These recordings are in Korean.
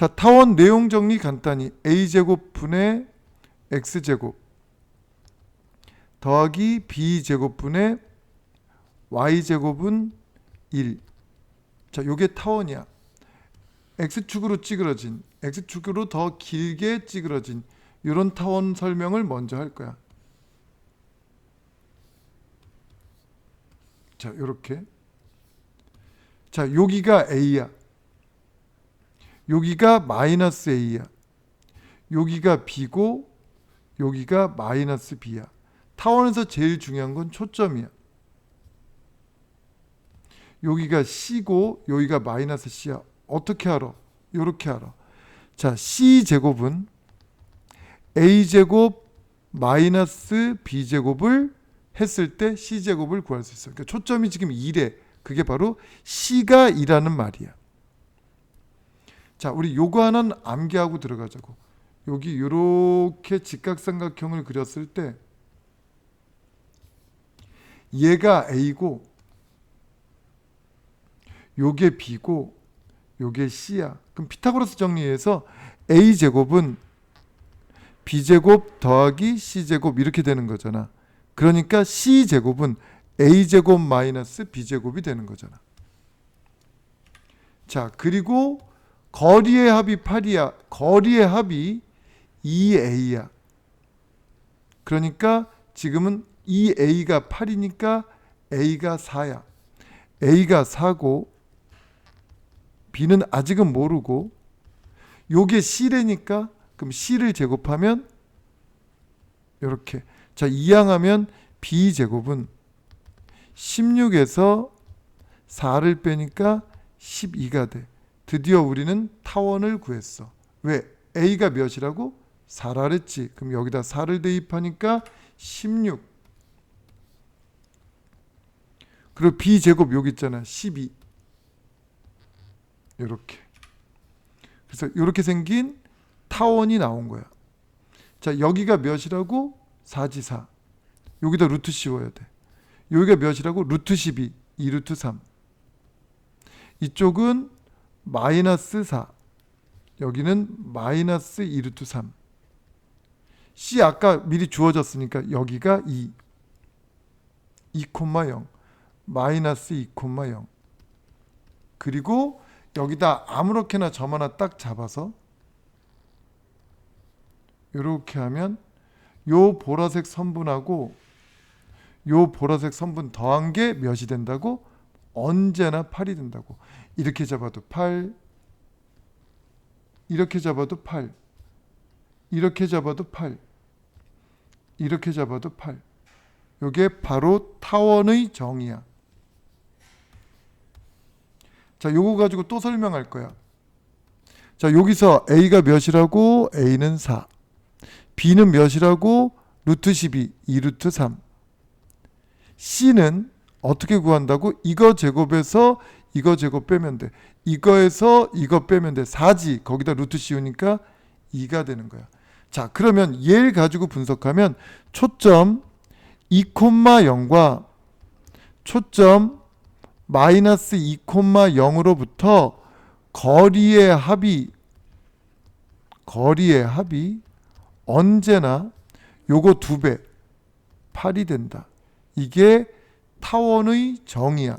자, 타원 내용 정리 간단히 a제곱 분의 x제곱 더하기 b제곱 분의 y제곱은 1. 자, 요게 타원이야. x축으로 찌그러진 x축으로 더 길게 찌그러진 이런 타원 설명을 먼저 할 거야. 자, 요렇게. 자, 여기가 a야. 여기가 마이너스 a야. 여기가 b고 여기가 마이너스 b야. 타원에서 제일 중요한 건 초점이야. 여기가 c고 여기가 마이너스 c야. 어떻게 알아? 요렇게 알아. 자, c 제곱은 a 제곱 마이너스 b 제곱을 했을 때 c 제곱을 구할 수 있어. 그러니까 초점이 지금 1에 그게 바로 c가 2라는 말이야. 자, 우리 하나는 암기하고 들어가자고. 여기 요렇게 직각삼각형을 그렸을 때 얘가 a고 요게 b고 요게 c야. 그럼 피타고라스 정리해서 a 제곱은 b 제곱 더하기 c 제곱 이렇게 되는 거잖아. 그러니까 c 제곱은 a 제곱 마이너스 b 제곱이 되는 거잖아. 자, 그리고 거리의 합이 8이야. 거리의 합이 2a야. 그러니까 지금은 2a가 8이니까 a가 4야. a가 4고 b는 아직은 모르고 요게 c래니까 그럼 c를 제곱하면 이렇게 자 이항하면 b 제곱은 16에서 4를 빼니까 12가 돼. 드디어 우리는 타원을 구했어. 왜? a가 몇이라고? 4라 그랬지. 그럼 여기다 4를 대입하니까 16. 그리고 b 제곱 여기 있잖아. 12. 이렇게. 그래서 이렇게 생긴 타원이 나온 거야. 자, 여기가 몇이라고? 4지사. 여기다 루트 씌워야 돼. 여기가 몇이라고? 루트 12, 2루트 3. 이쪽은 마이너스 4. 여기는 마이너스 2루트 3. C 아까 미리 주어졌으니까 여기가 2. 2,0. 마이너스 2,0. 그리고 여기다 아무렇게나 점 하나 딱 잡아서 이렇게 하면 요 보라색 선분하고 요 보라색 선분 더한 게 몇이 된다고? 언제나 8이 된다고. 이렇게 잡아도 8, 이렇게 잡아도 8, 이렇게 잡아도 8, 이렇게 잡아도 8. 요게 바로 타원의 정의야. 자, 요거 가지고 또 설명할 거야. 자, 여기서 A가 몇이라고? A는 4. B는 몇이라고? 루트 12, 2루트 3. C는 어떻게 구한다고? 이거 제곱에서 이거 제곱 빼면 돼. 이거에서 이거 빼면 돼. 4지. 거기다 루트 씌우니까 2가 되는 거야. 자, 그러면 얘를 가지고 분석하면 초점 2,0과 초점 마이너스 2,0으로부터 거리의 합이 거리의 합이 언제나 요거 두 배 8이 된다. 이게 타원의 정의야.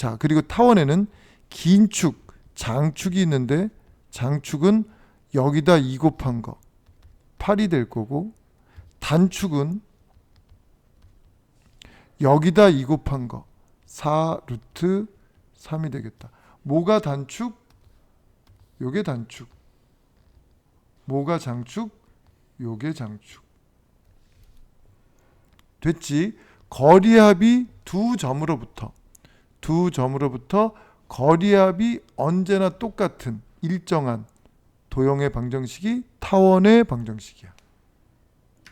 자, 그리고 타원에는 긴 축, 장축이 있는데 장축은 여기다 2 곱한 거 8이 될 거고 단축은 여기다 2 곱한 거 4 루트 3이 되겠다. 뭐가 단축? 요게 단축. 뭐가 장축? 요게 장축. 됐지? 거리 합이 두 점으로부터 두 점으로부터 거리 합이 언제나 똑같은 일정한 도형의 방정식이 타원의 방정식이야.